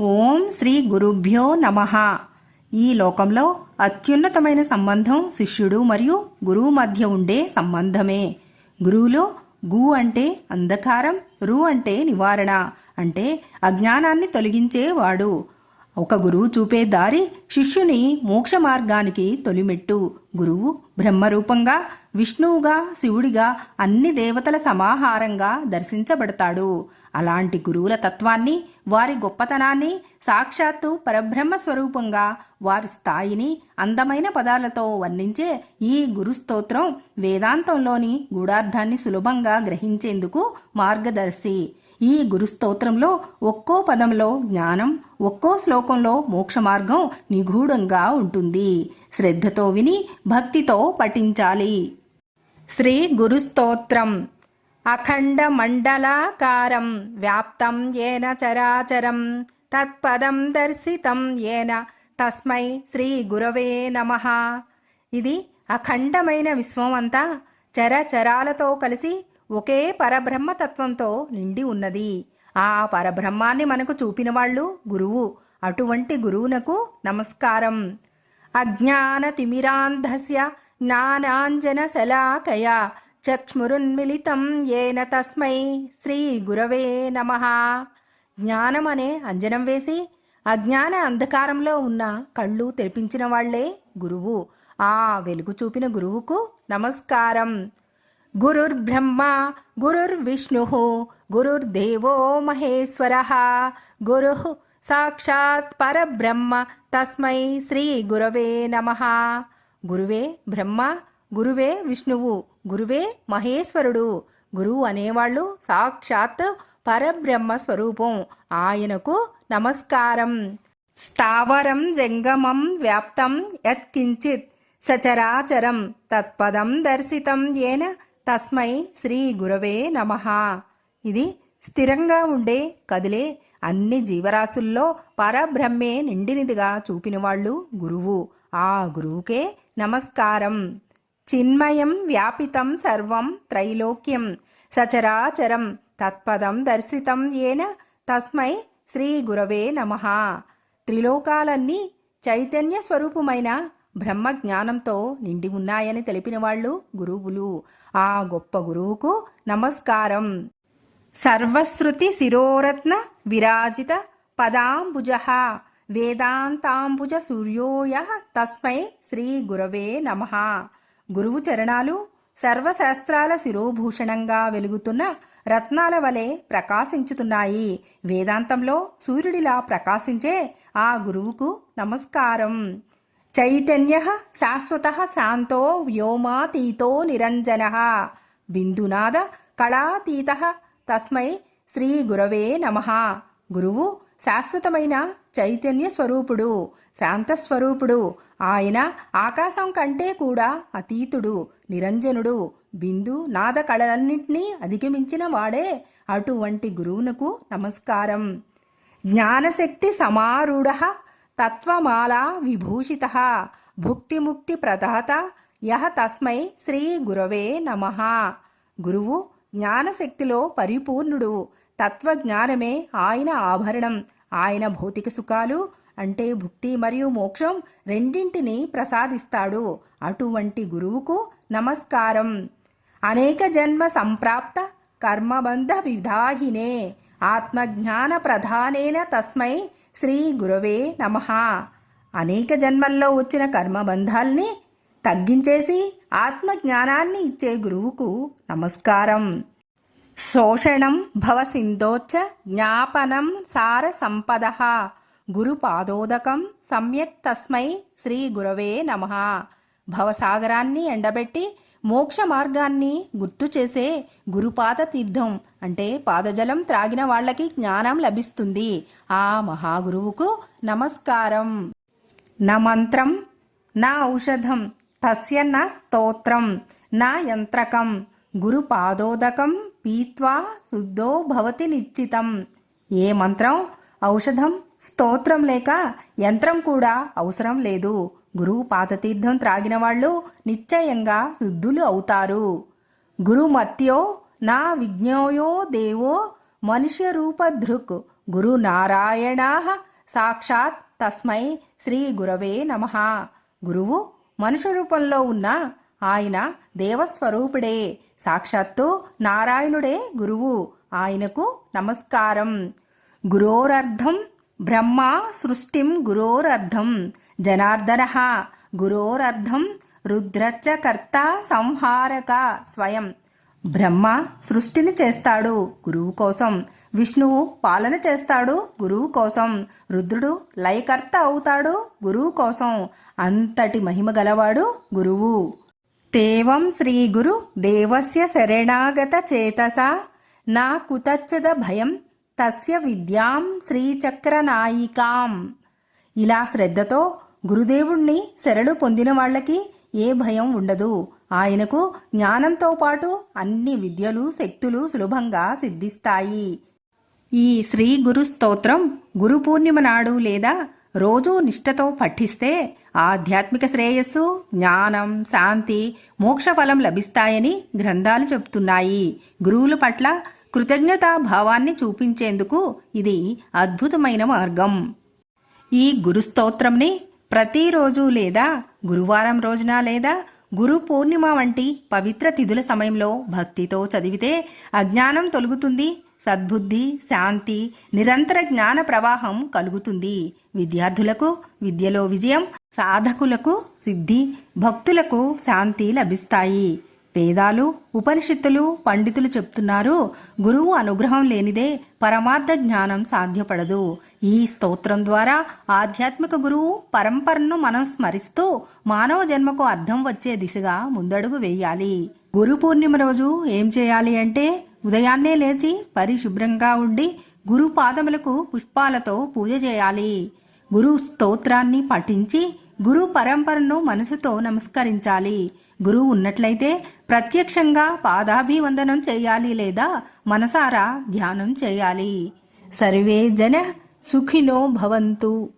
ఓం శ్రీ గురుభ్యో నమ. ఈ లోకంలో అత్యున్నతమైన సంబంధం శిష్యుడు మరియు గురువు మధ్య ఉండే సంబంధమే. గురువులో గు అంటే అంధకారం రు అంటే నివారణ అంటే అజ్ఞానాన్ని తొలగించేవాడు. ఒక గురువు చూపే దారి శిష్యుని మోక్ష మార్గానికి తొలిమెట్టు. గురువు బ్రహ్మరూపంగా విష్ణువుగా శివుడిగా అన్ని దేవతల సమాహారంగా దర్శించబడతాడు. అలాంటి గురువుల తత్వాన్ని వారి గొప్పతనాన్ని సాక్షాత్తు పరబ్రహ్మ స్వరూపంగా వారి స్థాయిని అందమైన పదాలతో వర్ణించే ఈ గురుస్తోత్రం వేదాంతంలోని గూఢార్థాన్ని సులభంగా గ్రహించేందుకు మార్గదర్శి. ఈ గురుస్తోత్రంలో ఒక్కో పదంలో జ్ఞానం ఒక్కో శ్లోకంలో మోక్ష మార్గం నిగూఢంగా ఉంటుంది. శ్రద్ధతో విని భక్తితో పఠించాలి. శ్రీ గురుస్తోత్రం. అఖండ మండలాకారం వ్యాప్తం ఏన చరాచరం. తత్పదం దర్శితం ఏన. తస్మై శ్రీ గురవే నమ. ఇది అఖండమైన విశ్వం అంతా చరచరాలతో కలిసి ఒకే పరబ్రహ్మతత్వంతో నిండి ఉన్నది. ఆ పరబ్రహ్మాన్ని మనకు చూపిన వాళ్ళు గురువు. అటువంటి గురువునకు నమస్కారం. అజ్ఞానతిమిరాంధస్య జ్ఞానాంజన శలాకయ చక్ష్మురున్మిళితం ఏన తస్మై శ్రీ గురవే నమ. జ్ఞానం అనే అంజనం వేసి అజ్ఞాన అంధకారంలో ఉన్న కళ్ళు తెరిపించిన వాళ్ళే గురువు. ఆ వెలుగు చూపిన గురువుకు నమస్కారం. గురుర్బ్రహ్మ గురుర్విష్ణు గురుర్దేవో మహేశ్వర. గురు సాక్షాత్ పరబ్రహ్మ తస్మై శ్రీ గురవే నమ గురువే బ్రహ్మ గురువే విష్ణువు గురువే మహేశ్వరుడు గురువు అనేవాళ్ళు సాక్షాత్ పరబ్రహ్మ స్వరూపం ఆయనకు నమస్కారం. స్థావరం జంగమం వ్యాప్తం యత్కించిత్ సచరాచరం తత్పదం దర్శితం ఏన తస్మై శ్రీ గురవే నమ। ఇది స్థిరంగా ఉండే కదిలే అన్ని జీవరాశుల్లో పరబ్రహ్మే నిండినిదిగా చూపినవాళ్ళు గురువు. ఆ గురువుకే నమస్కారం. చిన్మయం వ్యాపితం సర్వం త్రైలోక్యం సచరాచరం తత్పదం దర్శితం ఏన తస్మై శ్రీ గురవే నమ. త్రిలోకాలన్నీ చైతన్య స్వరూపమైన బ్రహ్మ జ్ఞానంతో నిండి ఉన్నాయని తెలిపిన వాళ్ళు గురువులు. ఆ గొప్ప గురువుకు నమస్కారం. సర్వశ్రుతి శిరోరత్న విరాజిత పదాంబుజ. వేదాంతాంబుజ సూర్యోయ తస్మై శ్రీ గురవే నమ. గురువు చరణాలు సర్వశాస్త్రాల శిరోభూషణంగా వెలుగుతున్న రత్నాల వలె ప్రకాశించుతున్నాయి. వేదాంతంలో సూర్యుడిలా ప్రకాశించే ఆ గురువుకు నమస్కారం. చైతన్య శాశ్వత శాంతో వ్యోమాతీతో నిరంజన. బిందునాద కళాతీత తస్మై శ్రీ గురవే నమ. గురువు శాశ్వతమైన చైతన్య స్వరూపుడు శాంతస్వరూపుడు ఆయన ఆకాశం కంటే కూడా అతీతుడు నిరంజనుడు. బిందు నాద కళలన్నింటినీ అధిగమించిన వాడే అటువంటి గురువునకు నమస్కారం. జ్ఞానశక్తి సమారూఢ తత్వమాలా విభూషిత. భుక్తిముక్తి ప్రదాత యహ తస్మై శ్రీ గురవే నమ. గురువు జ్ఞానశక్తిలో పరిపూర్ణుడు. తత్వజ్ఞానమే ఆయన ఆభరణం. ఆయన భౌతిక సుఖాలు అంటే భుక్తి మరియు మోక్షం రెండింటిని ప్రసాదిస్తాడు. అటువంటి గురువుకు నమస్కారం. అనేక జన్మ సంప్రాప్త కర్మబంధ విధాహినే ఆత్మజ్ఞాన ప్రధానేన తస్మై శ్రీ గురవే నమ. అనేక జన్మల్లో వచ్చిన కర్మబంధాల్ని తగ్గించేసి ఆత్మజ్ఞానాన్ని ఇచ్చే గురువుకు నమస్కారం. శోషణం భవసింధోచ్చ జ్ఞాపనం సార సంపద. గురుపాదోదకం సమ్యక్ తస్మై శ్రీ గురవే నమ. భవసాగరాన్ని ఎండబెట్టి మోక్ష మార్గాన్ని గుర్తు చేసే గురుపాద తీర్థం అంటే పాదజలం త్రాగిన వాళ్ళకి జ్ఞానం లభిస్తుంది. ఆ మహాగురువుకు నమస్కారం. నా మంత్రం నా ఔషధం. తస్య నా స్తోత్రం నా యంత్రకం. గురుపాదోదకం పీత్వా శుద్ధో భవతి నిశ్చితం. ఏ మంత్రం? ఔషధం? స్తోత్రం లేక యంత్రం కూడా అవసరం లేదు. గురువు పాతతీర్థం త్రాగిన వాళ్ళు నిశ్చయంగా శుద్ధులు అవుతారు. గురుమత్యో నా విజ్ఞోయో దేవో మనుష్యరూపధృక్. గురు నారాయణా సాక్షాత్ తస్మై శ్రీ గురవే నమ. గురువు మనుషు రూపంలో ఉన్న ఆయన దేవస్వరూపుడే సాక్షాత్తు నారాయణుడే గురువు. ఆయనకు నమస్కారం. గురోరర్థం బ్రహ్మ సృష్టిం గురోరర్థం జనార్దన. గురోరర్థం రుద్రచ్చ కర్త సంహారక స్వయం. బ్రహ్మ సృష్టిని చేస్తాడు గురువు కోసం. విష్ణువు పాలన చేస్తాడు గురువు కోసం. రుద్రుడు లయకర్త అవుతాడు గురువు కోసం. అంతటి మహిమ గలవాడు గురువు. తేవం శ్రీ గురు దేవస్య శరణాగత చేతస. నా కుతచ్చద భయం తస్య విద్యాం శ్రీచక్రనాయికాం ఇలా శ్రద్ధతో గురుదేవుణ్ణి శరణు పొందిన వాళ్ళకి ఏ భయం ఉండదు. ఆయనకు జ్ఞానంతో పాటు అన్ని విద్యలు శక్తులు సులభంగా సిద్ధిస్తాయి. ఈ శ్రీ గురు స్తోత్రం గురు పూర్ణిమ నాడు లేదా రోజూ నిష్ఠతో పఠిస్తే ఆధ్యాత్మిక శ్రేయస్సు జ్ఞానం శాంతి మోక్షఫలం లభిస్తాయని గ్రంథాలు చెబుతున్నాయి. గురువుల పట్ల కృతజ్ఞతా భావాన్ని చూపించేందుకు ఇది అద్భుతమైన మార్గం. ఈ గురుస్తోత్రంని ప్రతిరోజు లేదా గురువారం రోజున లేదా గురు పూర్ణిమ వంటి పవిత్ర తిథుల సమయంలో భక్తితో చదివితే అజ్ఞానం తొలగుతుంది సద్బుద్ధి శాంతి నిరంతర జ్ఞాన ప్రవాహం కలుగుతుంది. విద్యార్థులకు విద్యలో విజయం సాధకులకు సిద్ధి భక్తులకు శాంతి లభిస్తాయి. వేదాలు ఉపనిషత్తులు పండితులు చెప్తున్నారు. గురువు అనుగ్రహం లేనిదే పరమార్థ జ్ఞానం సాధ్యపడదు. ఈ స్తోత్రం ద్వారా ఆధ్యాత్మిక గురువు పరంపరను మనం స్మరిస్తూ మానవ జన్మకు అర్థం వచ్చే దిశగా ముందడుగు వేయాలి. గురు పూర్ణిమ రోజు ఏం చేయాలి అంటే ఉదయాన్నే లేచి పరిశుభ్రంగా ఉండి గురు పాదములకు పుష్పాలతో పూజ చేయాలి. గురు స్తోత్రాన్ని పఠించి గురు పరంపరను మనసుతో నమస్కరించాలి. గురువు ఉన్నట్లయితే ప్రత్యక్షంగా పాదాభివందనం చేయాలి లేదా మనసారా ధ్యానం చేయాలి. సర్వే జన సుఖినో భవంతు.